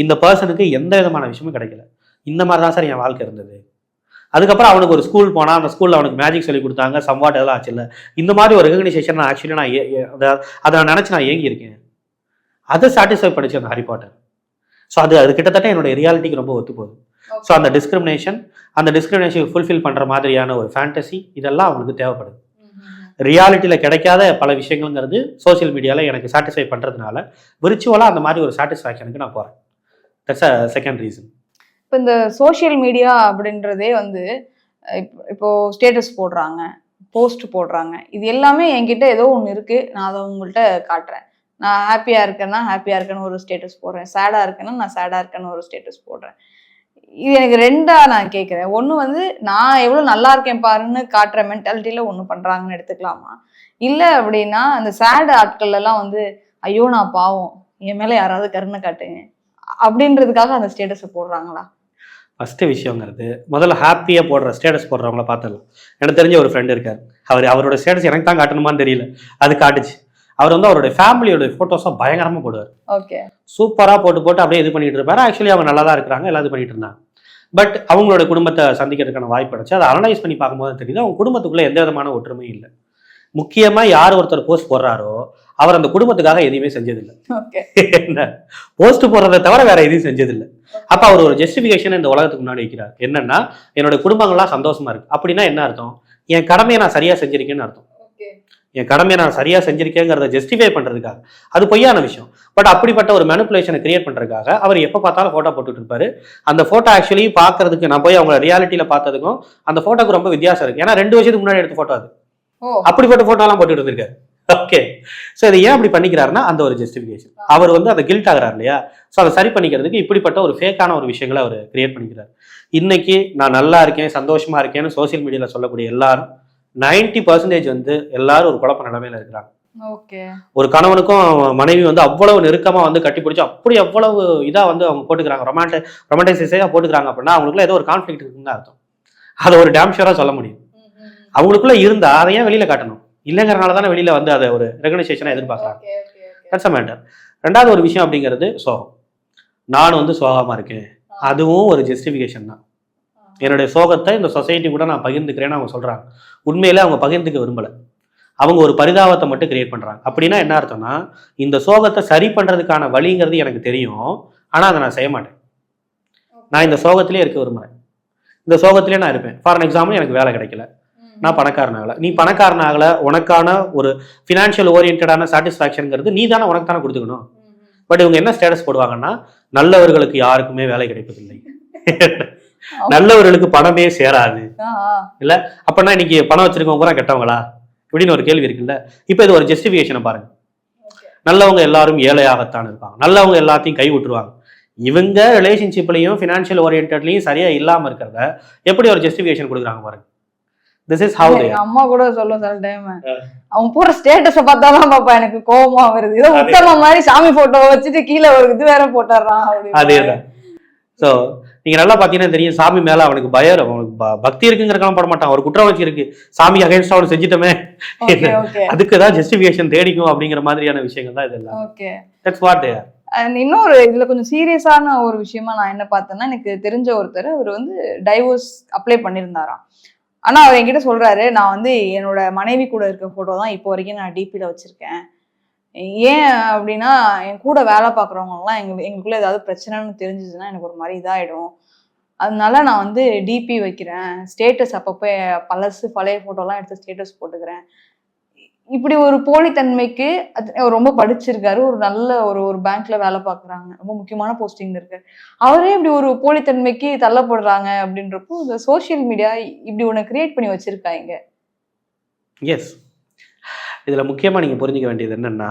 இந்த பர்சனுக்கு எந்த விதமான விஷயமும் கிடைக்கல. இந்த மாதிரி தான் சார் என் வாழ்க்கை இருந்தது. அதுக்கப்புறம் அவனுக்கு ஒரு ஸ்கூல் போனால் அந்த ஸ்கூலில் அவனுக்கு மேஜிக் சொல்லி கொடுத்தாங்க. சம்வாட் எல்லாம் ஆச்சு இல்லை. இந்த மாதிரி ஒரு ரெகனைசேஷன் நான் ஆக்சுவலி நான் அதை நான் நினச்சி நான் ஏங்கி இருக்கேன் அதை சாட்டிஸ்ஃபை பண்ணிச்சு அந்த ஹாரி பாட்டர் ஸோ அது அது கிட்டத்தட்ட என்னுடைய ரியாலிட்டிக்கு ரொம்ப ஒத்து போகுது. ஸோ அந்த டிஸ்கிரிமினேஷன் அந்த டிஸ்கிரிமினேஷன் ஃபுல்ஃபில் பண்ணுற மாதிரியான ஒரு ஃபேண்டசி இதெல்லாம் அவனுக்கு தேவைப்படுது. ரியாலிட்டியில் கிடைக்காத பல விஷயங்கள்ங்கிறது சோஷியல் மீடியாவில் எனக்கு சாட்டிஸ்ஃபை பண்ணுறதுனால விர்ச்சுவலாக அந்த மாதிரி ஒரு சாட்டிஸ்ஃபேக்ஷனுக்கு நான் போகிறேன் தட்ஸ் அ செகண்ட் ரீசன் இப்போ இந்த சோஷியல் மீடியா அப்படின்றதே வந்து இப்போ ஸ்டேட்டஸ் போடுறாங்க போஸ்ட் போடுறாங்க. இது எல்லாமே என்கிட்ட ஏதோ ஒன்று இருக்குது நான் அதை உங்கள்கிட்ட காட்டுறேன். நான் ஹாப்பியாக இருக்கேன்னா ஹாப்பியாக இருக்கேன்னு ஒரு ஸ்டேட்டஸ் போடுறேன். சேடாக இருக்கேன்னா நான் சேடாக இருக்கேன்னு ஒரு ஸ்டேட்டஸ் போடுறேன். இது எனக்கு ரெண்டா நான் கேட்குறேன் ஒன்று வந்து நான் எவ்வளோ நல்லா இருக்கேன் பாருன்னு காட்டுற மென்டாலிட்டியில் ஒன்று பண்ணுறாங்கன்னு எடுத்துக்கலாமா? இல்லை அப்படின்னா அந்த சேட் ஆட்கள்லாம் வந்து ஐயோ நான் பாவம். என் மேலே யாராவது கருணை காட்டுங்க. அப்படின்றதுக்காக அந்த ஸ்டேட்டஸை போடுறாங்களா? ஃபஸ்ட்டு விஷயங்கிறது முதல்ல ஹாப்பியாக போடுற ஸ்டேட்டஸ் போடுறவங்கள பார்த்துடலாம். எனக்கு தெரிஞ்ச ஒரு ஃப்ரெண்டு இருக்கார். அவர் அவரோட ஸ்டேட்டஸ் எனக்கு தான் காட்டணுமான்னு தெரியல. அது காட்டுச்சு. அவர் வந்து அவருடைய ஃபேமிலியோட ஃபோட்டோஸாக பயங்கரமாக போடுவார். ஓகே. சூப்பராக போட்டு போட்டு அப்படியே இது பண்ணிட்டு இருப்பாரு. ஆக்சுவலி அவங்க நல்லா தான் இருக்கிறாங்க எல்லாம் இது பண்ணிட்டு இருந்தாங்க. பட் அவங்களோட குடும்பத்தை சந்திக்கிறதுக்கான வாய்ப்பு கிடைச்சு அதை அனலைஸ் பண்ணி பார்க்கும்போது தெரியுது அவங்க குடும்பத்துக்குள்ள எந்த விதமான ஒற்றுமையும் இல்லை. முக்கியமாக யார் ஒருத்தர் போஸ்ட் போடுறாரோ அவர் அந்த குடும்பத்துக்காக எதையுமே செஞ்சதில்லை. என்ன? போஸ்ட் போடுறதை தவிர வேற எதையும் செஞ்சதில்லை. அப்ப அவர் ஒரு ஜஸ்டிபிகேஷன் இந்த உலகத்துக்கு முன்னாடி வைக்கிறார். என்னன்னா என்னோட குடும்பங்கள்லாம் சந்தோஷமா இருக்கு. அப்படின்னா என்ன அர்த்தம்? என் கடமையை நான் சரியா செஞ்சிருக்கேன்னு அர்த்தம். என் கடமையை நான் சரியா செஞ்சிருக்கேங்கிறத ஜஸ்டிஃபை பண்றதுக்காக. அது பொய்யான விஷயம். பட் அப்படிப்பட்ட ஒரு மேனிப்புலேஷனை கிரியேட் பண்றதுக்காக அவர் எப்ப பார்த்தாலும் போட்டோ போட்டுட்டு இருப்பாரு. அந்த போட்டோ ஆக்சுவலி பார்க்கிறதுக்கு நான் போய் அவங்க ரியாலிட்டியில பார்த்ததுக்கும் அந்த போட்டோக்கு ரொம்ப வித்தியாசம் இருக்கு. ஏன்னா ரெண்டு வருஷத்துக்கு முன்னாடி எடுத்த போட்டோ அது. அப்படிப்பட்ட போட்டோலாம் போட்டுட்டு இருந்திருக்காரு. ஓகே ஸோ இதை ஏன் அப்படி பண்ணிக்கிறாருன்னா அந்த ஒரு ஜஸ்டிஃபிகேஷன் அவர் வந்து அதை கில்ட் ஆகுறாரு இல்லையா? ஸோ அதை சரி பண்ணிக்கிறதுக்கு இப்படிப்பட்ட ஒரு ஃபேக்கான ஒரு விஷயங்களை அவர் கிரியேட் பண்ணிக்கிறார். இன்னைக்கு நான் நல்லா இருக்கேன் சந்தோஷமா இருக்கேன்னு சோஷியல் மீடியாவில் சொல்லக்கூடிய எல்லாரும் 90% பர்சன்டேஜ் வந்து எல்லாரும் ஒரு குழப்ப நிலைமையில இருக்கிறாங்க. ஓகே. ஒரு கணவனுக்கும் மனைவி வந்து அவ்வளவு நெருக்கமா வந்து கட்டி பிடிச்சி அப்படி அவ்வளவு இதா வந்து அவங்க போட்டுக்கிறாங்க. ரொமான்டி ரொமான்டைசைஸாக போட்டுக்கிறாங்க அப்படின்னா அவங்களுக்குள்ள ஏதோ ஒரு கான்ஃபிளிக் இருக்குன்னு அர்த்தம். அதை ஒரு டேம் ஷூரா சொல்ல முடியும். அவங்களுக்குள்ள இருந்தா அதை ஏன் வெளியில காட்டணும்? இல்லைங்கிறனால தானே வெளியில வந்து அதை ஒரு ரெகனைசேஷனை எதிர்பார்க்குறாங்க. தட்ஸ் மேட்டர் ரெண்டாவது ஒரு விஷயம் அப்படிங்கிறது சோகம். நான் வந்து சோகமா இருக்கேன். அதுவும் ஒரு ஜஸ்டிஃபிகேஷன் தான். என்னுடைய சோகத்தை இந்த சொசைட்டி கூட நான் பகிர்ந்துக்கிறேன்னு அவங்க சொல்றாங்க. உண்மையிலே அவங்க பகிர்ந்துக்க விரும்பல. அவங்க ஒரு பரிதாபத்தை மட்டும் கிரியேட் பண்றாங்க. அப்படின்னா என்ன அர்த்தம்னா இந்த சோகத்தை சரி பண்றதுக்கான வழிங்கிறது எனக்கு தெரியும் ஆனா அதை நான் செய்ய மாட்டேன். நான் இந்த சோகத்திலே இருக்க விரும்புறேன். இந்த சோகத்திலே நான் இருப்பேன். ஃபார் எக்ஸாம்பிள் எனக்கு வேலை கிடைக்கல. நான் பணக்காரன் ஆகல. நீ பணக்காரன் ஆகல உனக்கான ஒரு ஃபினான்ஷியல் ஓரியன்டான சாட்டிஸ்ஃபேக்ஷனுங்கிறது நீ தானே உனக்கு தானே கொடுத்துக்கணும். பட் இவங்க என்ன ஸ்டேட்டஸ் போடுவாங்கன்னா நல்லவர்களுக்கு யாருக்குமே வேலை கிடைப்பதில்லை. நல்லவர்களுக்கு பணமே சேராது. ஆ. அப்பனா இன்னைக்கு பணம் வச்சிருக்கவங்க பூரா கெட்டவங்களா? இப்படின்னு ஒரு கேள்வி இருக்குல்ல? இப்போ இது ஒரு ஜஸ்டிஃபிகேஷனை பாருங்க. நல்லவங்க எல்லாரும் ஏழையாகத்தான் இருப்பாங்க. நல்லவங்க எல்லாத்தையும் கை விட்டுருவாங்க. இவங்க ரிலேஷன்ஷிப்லையும் ஃபினான்ஷியல் ஓரியன்ட்லையும் சரியா இல்லாம இருக்கிறத எப்படி ஒரு ஜஸ்டிஃபிகேஷன் கொடுக்குறாங்க பாருங்க? திஸ் இஸ் ஹவு அம்மா கூட சொல்லும் சில டைம் அவன் போற ஸ்டேட்டஸ பார்த்தாதான் பாப்பா எனக்கு கோவமா வருது. ஏதோ உத்தம மாதிரி சாமி போட்டோ வச்சுட்டு கீழே ஒரு இது வேற போட்டுறான் அதேதான். ஸோ நீங்க நல்லா பாத்தீங்கன்னா தெரியும் சாமி மேல அவனுக்கு பயம் அவனுக்கு பக்தி இருக்குங்கிறக்கான பட மாட்டான். ஒரு குற்றவாளி இருக்கு சாமி அகைன்ஸ்ட் அவனு செஞ்சிட்டோமே. அதுக்கு தான் ஜஸ்டிஃபிகேஷன் தேடிக்கும் அப்படிங்கிற மாதிரியான விஷயங்கள் தான் இதெல்லாம். ஓகே. தட்ஸ் வாட் இன்னொரு இதுல கொஞ்சம் சீரியஸான ஒரு விஷயமா நான் என்ன பார்த்தேன்னா எனக்கு தெரிஞ்ச ஒருத்தர் அவர் வந்து டைவோர்ஸ் அப்ளை பண்ணியிருந்தாராம். ஆனா அவர் என்கிட்ட சொல்றாரு நான் வந்து என்னோட மனைவி கூட இருக்க போட்டோ தான் இப்போ வரைக்கும் நான் டிபியில் வச்சிருக்கேன். ஏன் அப்படின்னா என் கூட வேலை பார்க்குறவங்கலாம் எங்க எங்களுக்குள்ள ஏதாவது பிரச்சனைன்னு தெரிஞ்சுச்சுன்னா எனக்கு ஒரு மாதிரி இதாகிடும் அதனால நான் வந்து டிபி வைக்கிறேன். ஸ்டேட்டஸ் அப்பப்போ பழசு பழைய ஃபோட்டோலாம் எடுத்து ஸ்டேட்டஸ் போட்டுக்கிறேன். இப்படி ஒரு போலித்தன்மைக்கு அது அவர் ரொம்ப படிச்சிருக்காரு. ஒரு நல்ல ஒரு ஒரு பேங்க்ல வேலை பார்க்குறாங்க. ரொம்ப முக்கியமான போஸ்டிங்ல இருக்காரு. அவரே இப்படி ஒரு போலித்தன்மைக்கு தள்ளப்படுறாங்க அப்படின்றப்போ இந்த சோஷியல் மீடியா இப்படி ஒன்று கிரியேட் பண்ணி வச்சிருக்காங்க. எஸ் இதுல முக்கியமா நீங்க புரிஞ்சுக்க வேண்டியது என்னன்னா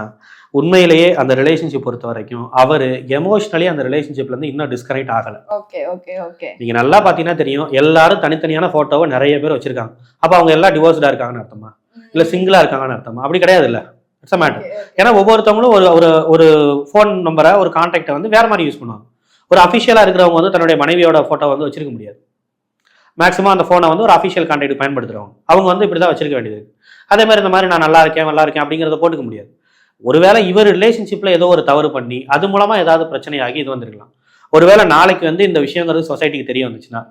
உண்மையிலேயே அந்த ரிலேஷன்ஷிப் பொறுத்த வரைக்கும் அவர் எமோஷனலி அந்த ரிலேஷன்ஷிப்ல இருந்து இன்னும் டிஸ்கனெக்ட் ஆகல. Okay okay okay. நீங்க நல்லா பாத்தீங்கன்னா தெரியும் எல்லாரும் தனித்தனியான போட்டோவை நிறைய பேர் வச்சிருக்காங்க. அப்ப அவங்க எல்லாம் டிவோர்ஸ்டா இருக்காங்கன்னு அர்த்தமா? இல்ல சிங்கிளா இருக்காங்கன்னு அர்த்தமா? அப்படி கிடையாது இல்ல இட்ஸ் மேட்டர் ஏன்னா ஒவ்வொருத்தவங்களும் ஒரு ஒரு ஒரு ஃபோன் நம்பரை ஒரு கான்டாக்டை வந்து வேற மாதிரி யூஸ் பண்ணுவாங்க. ஒரு அஃபிஷியலா இருக்கிறவங்க வந்து தன்னுடைய மனைவியோட போட்டோ வந்து வச்சிருக்க முடியாது. மேக்ஸிமம் அந்த ஃபோனை வந்து ஒரு அஃபிஷியல் கான்டாக்ட் பயன்படுத்துறவங்க. அவங்க வந்து இப்படி தான் வச்சிருக்க வேண்டியது. அதே மாதிரி இந்த மாதிரி நான் நல்லா இருக்கேன் நல்லா இருக்கேன் அப்படிங்கிறத போட்டுக்க முடியாது. ஒருவேளை இவர் ரிலேஷன்ஷிப்ல ஏதோ ஒரு தவறு பண்ணி அது மூலமா ஏதாவது பிரச்சனையாகி இது வந்திருக்கலாம். ஒருவேளை நாளைக்கு வந்து இந்த விஷயங்கிறது சொசைட்டிக்கு தெரிய வந்துச்சுன்னா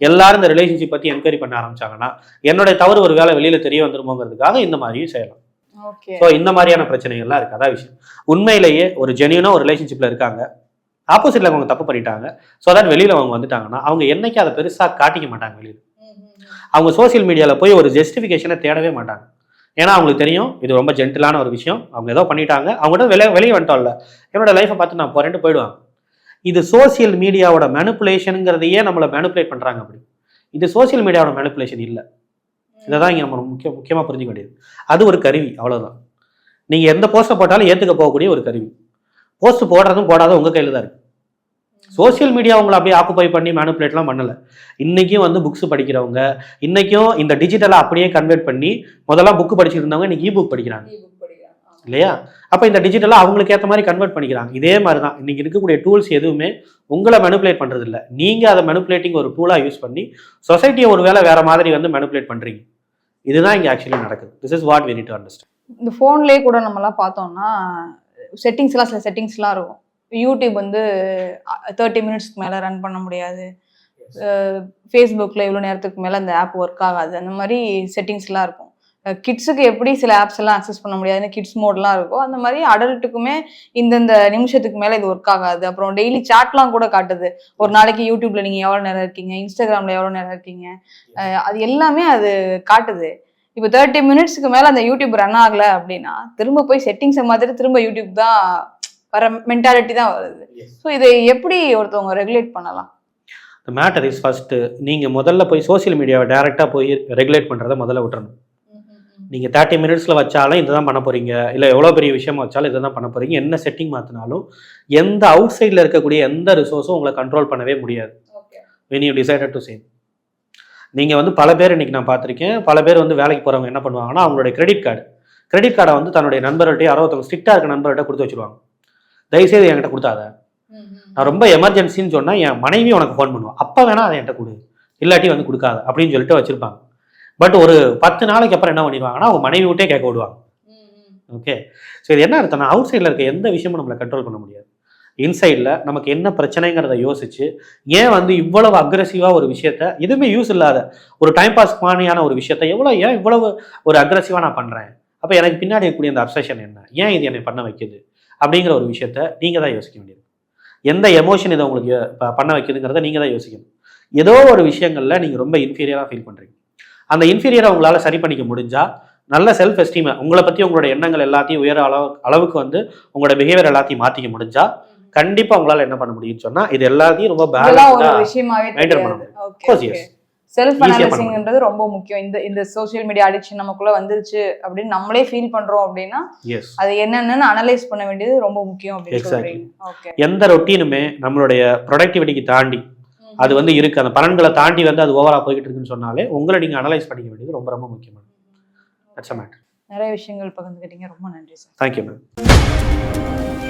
எல்லாரும் இந்த ரிலேஷன்ஷிப் பத்தி என்கொயரி பண்ண ஆரம்பிச்சாங்கன்னா என்னுடைய தவறு ஒரு வேளை வெளியில தெரிய வந்துருமோங்கிறதுக்காக இந்த மாதிரியும் செய்யலாம். ஸோ இந்த மாதிரியான பிரச்சனைகள்லாம் இருக்கு. அதான் விஷயம். உண்மையிலேயே ஒரு ஜெனியூனா ஒரு ரிலேஷன்ஷிப்ல இருக்காங்க. ஆப்போசிட்ல அவங்க தப்பு பண்ணிட்டாங்க. ஸோ தட் வெளியில் அவங்க வந்துட்டாங்கன்னா அவங்க என்னைக்கு அதை பெருசாக காட்டிக்க மாட்டாங்க வெளியில். அவங்க சோஷியல் மீடியாவில் போய் ஒரு ஜஸ்டிஃபிகேஷனை தேடவே மாட்டாங்க. ஏன்னா அவங்களுக்கு தெரியும் இது ரொம்ப ஜென்டிலான ஒரு விஷயம். அவங்க ஏதோ பண்ணிட்டாங்க. அவங்ககிட்ட வெளியே வெளியே வந்துட்டோம்ல. என்னோட லைஃப்பை பார்த்து நான் போறேன்ட்டு போயிடுவாங்க. இது சோஷியல் மீடியாவோட மேனுப்புலேஷனுங்கிறதையே நம்மளை மேனுப்புலேட் பண்ணுறாங்க அப்படி. இது சோஷியல் மீடியாவோட மேனுப்புலேஷன் இல்லை. இதை தான் இங்கே நம்ம முக்கிய முக்கியமாக புரிஞ்சுக்க வேண்டியது. அது ஒரு கருவி அவ்வளோதான் நீங்கள் எந்த போஸ்ட்டை போட்டாலும் ஏற்றுக்க போகக்கூடிய ஒரு கருவி. போஸ்ட் போடுறதும் போடாத உங்கள் கையில் தான் இருக்கு. சோஷியல் மீடியா உங்களை அப்படியே ஆக்குபை பண்ணி மேனுப்புலேட்லாம் பண்ணல. இன்னைக்கும் வந்து புக்ஸ் படிக்கிறவங்க இன்னைக்கும் இந்த டிஜிட்டலை அப்படியே கன்வெர்ட் பண்ணி முதல்ல புக் படிச்சுட்டு இருந்தவங்க இன்னைக்கு இ புக் படிக்கிறாங்க. இல்லையா? அப்போ இந்த டிஜிட்டலாக அவங்களுக்கு ஏற்ற மாதிரி கன்வெர்ட் பண்ணிக்கிறாங்க. இதே மாதிரி தான் இன்னைக்கு இருக்கக்கூடிய டூல்ஸ் எதுவுமே உங்களை மெனுப்புலேட் பண்ணுறது இல்லை நீங்கள் அதை மெனுப்புலேட்டிங் ஒரு டூலாக யூஸ் பண்ணி சொசைட்டியை ஒரு வேளை வேற மாதிரி வந்து மெனுப்புலேட் பண்ணுறீங்க இதுதான் இங்கே ஆக்சுவலி நடக்குது. This is what we need to understand இந்த ஃபோன்லேயே கூட நம்மலாம் பார்த்தோம்னா செட்டிங்ஸ்லாம் சில செட்டிங்ஸ்லாம் இருக்கும். யூடியூப் வந்து தேர்ட்டி மினிட்ஸ்க்கு மேலே ரன் பண்ண முடியாது. ஃபேஸ்புக்கில் இவ்வளோ நேரத்துக்கு மேலே அந்த ஆப் ஒர்க் ஆகாது. அந்த மாதிரி செட்டிங்ஸ்லாம் இருக்கும். கிட்ஸுக்கு எப்படி சில ஆப்ஸ் எல்லாம் அக்சஸ் பண்ண முடியாதுன்னு கிட்ஸ் மோட்லாம் இருக்கும். அந்த மாதிரி அடல்ட்டுக்குமே இந்தந்த நிமிஷத்துக்கு மேலே இது ஒர்க் ஆகாது. அப்புறம் டெய்லி சாட்லாம் கூட காட்டுது. ஒரு நாளைக்கு யூடியூப்ல நீங்கள் எவ்வளோ நேரம் இருக்கீங்க? இன்ஸ்டாகிராமில் எவ்வளோ நேரம் இருக்கீங்க? அது எல்லாமே அது காட்டுது. இப்போ தேர்ட்டி மினிட்ஸ்க்கு மேலே அந்த யூடியூப் ரன் ஆகல அப்படின்னா திரும்ப போய் செட்டிங்ஸை மாதிரி திரும்ப யூடியூப் தான் வர மென்டாலிட்டி தான் வருது. ஸோ இதை எப்படி ஒருத்தவங்க ரெகுலேட் பண்ணலாம்? த மேட்டர் இஸ் ஃபர்ஸ்ட்டு நீங்கள் முதல்ல போய் சோஷியல் மீடியாவை டேரெக்டாக போய் ரெகுலேட் பண்ணுறதை முதல்ல விட்டுறணும். நீங்கள் தேர்ட்டி மினிட்ஸில் வச்சாலும் இதை தான் பண்ண போகிறீங்க இல்லை எவ்வளோ பெரிய விஷயமா வச்சாலும் இதை தான் பண்ண போகிறீங்க என்ன செட்டிங் மாற்றினாலும் எந்த அவுட் சைடில் இருக்கக்கூடிய எந்த ரிசோர்ஸும் உங்களை கண்ட்ரோல் பண்ணவே முடியாது. When you decided to save நீங்கள் வந்து பல பேர் இன்னைக்கு நான் பார்த்துருக்கேன். பல பேர் வந்து வேலைக்கு போகிறவங்க என்ன பண்ணுவாங்கன்னா அவங்களுடைய கிரெடிட் கார்டு கிரெடிட் கார்டை வந்து தன்னுடைய நண்பர்கிட்ட யாரோ ஒருத்தவங்க ஸ்ட்ரிக்டாக இருக்க நண்பர்கிட்ட கொடுத்து வச்சிருவாங்க. தயவுசெய்து என்கிட்ட கொடுத்தாத. நான் ரொம்ப எமர்ஜென்சின்னு சொன்னால் என் மனைவி உனக்கு ஃபோன் பண்ணுவான் அப்போ வேணா அதை என்கிட்ட கொடு. இல்லாட்டி வந்து கொடுக்காத அப்படின்னு சொல்லிட்டு வச்சிருப்பாங்க. பட் ஒரு பத்து நாளைக்கு அப்புறம் என்ன பண்ணிடுவாங்கன்னா அவங்க மனைவி விட்டே கேட்க விடுவாங்க. ஓகே ஸோ இது என்ன அர்த்தம்னா அவுட் சைடில் இருக்க எந்த விஷயமும் நம்மளை கண்ட்ரோல் பண்ண முடியாது. இன்சைடில் நமக்கு என்ன பிரச்சனைங்கிறத யோசிச்சு ஏன் வந்து இவ்வளவு அக்ரஸிவாக ஒரு விஷயத்த எதுவுமே யூஸ் இல்லாத ஒரு டைம் பாஸ் மாதிரியான ஒரு விஷயத்த எவ்வளோ ஏன் இவ்வளவு ஒரு அக்ரஸிவாக நான் பண்ணுறேன் அப்போ எனக்கு பின்னாடி இருக்கக்கூடிய அந்த அப்சஷன் என்ன? ஏன் இது என்னை பண்ண வைக்குது? அப்படிங்கிற ஒரு விஷயத்த நீங்கள் தான் யோசிக்க வேண்டியது. எந்த எமோஷன் இதை உங்களுக்கு பண்ண வைக்குதுங்கிறத நீங்கள் தான் யோசிக்கணும். ஏதோ ஒரு விஷயங்களில் நீங்கள் ரொம்ப இன்ஃபீரியராக ஃபீல் பண்ணுறீங்க அந்த இன்ஃபீரியரை உங்களால் சரி பண்ணிக்க முடிஞ்சால் நல்ல செல்ஃப் எஸ்டீமை உங்களை பற்றி உங்களோட எண்ணங்கள் எல்லாத்தையும் உயர அளவு அளவுக்கு வந்து உங்களோட பிஹேவியர் எல்லாத்தையும் மாற்றிக்க முடிஞ்சால் கண்டிப்பாக உங்களால் என்ன பண்ண முடியும்னு சொன்னால் இது எல்லாத்தையும் ரொம்ப விஷயமாவே முடியும். Yes. செல்ஃப் அனாலிசிங்ன்றது ரொம்ப முக்கியம். இந்த இந்த சோஷியல் மீடியா அடிக்ஷன் நமக்குள்ள வந்துருச்சு அப்படின்னு நம்மளே ஃபீல் பண்றோம் அப்படின்னா அது என்னென்னு அனலைஸ் பண்ண வேண்டியது ரொம்ப முக்கியம் அப்படின்னு எந்த ரொட்டீனுமே நம்மளுடைய ப்ரொடக்டிவிட்டிக்கு தாண்டி அது வந்து இருக்கு. அந்த பலன்களை தாண்டி வந்து அது ஓவரா போய்கிட்டு இருக்குன்னு சொன்னாலே உங்களை நீங்க அனலைஸ் பண்ணிக்க வேண்டியது ரொம்ப ரொம்ப முக்கியமானது மேட்டர் நிறைய விஷயங்கள் பகிர்ந்துக்கிட்டீங்க. ரொம்ப நன்றி சார் தேங்க்யூ மேம்